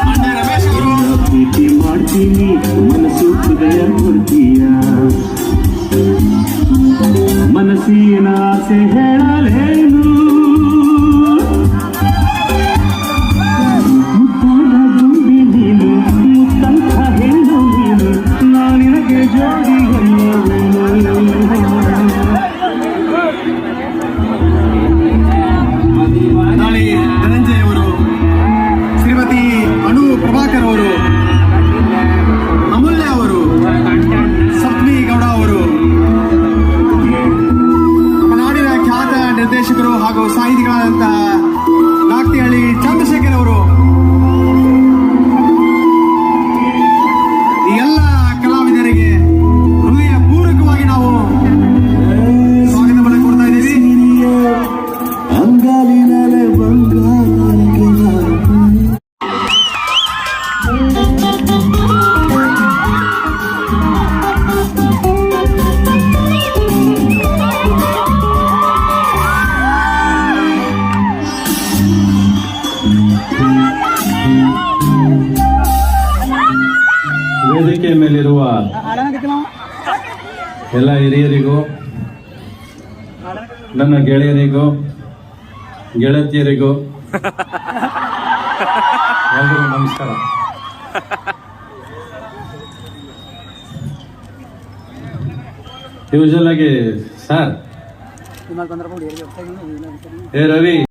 ಮಂಡ್ಯ ರಮೇಶ್ ಅವರು ಪ್ರೀತಿ ಮಾಡ್ತೀನಿ ಮನಸ್ಸು ಹೃದಯ ಕೊಡ್ತೀಯ ಮನಸ್ಸಿನ ಆಸೆ ಹೇಳಲೇನು ಹಾಗೂ ಸಾಹಿತಿಗಳಾದಂತಹ ನಾಕ್ತಿಹಳ್ಳಿ ಚಂದ್ರಶೇಖರ್ ಅವರು. ವೇದಿಕೆ ಮೇಲಿರುವ ಎಲ್ಲ ಹಿರಿಯರಿಗೂ ನನ್ನ ಗೆಳೆಯರಿಗೂ ಗೆಳತಿಯರಿಗೂ ಎಲ್ರಿಗೂ ನಮಸ್ಕಾರ. ಯೂಶಲ್ ಆಗಿ ಸರ್ ಏ ರವಿ.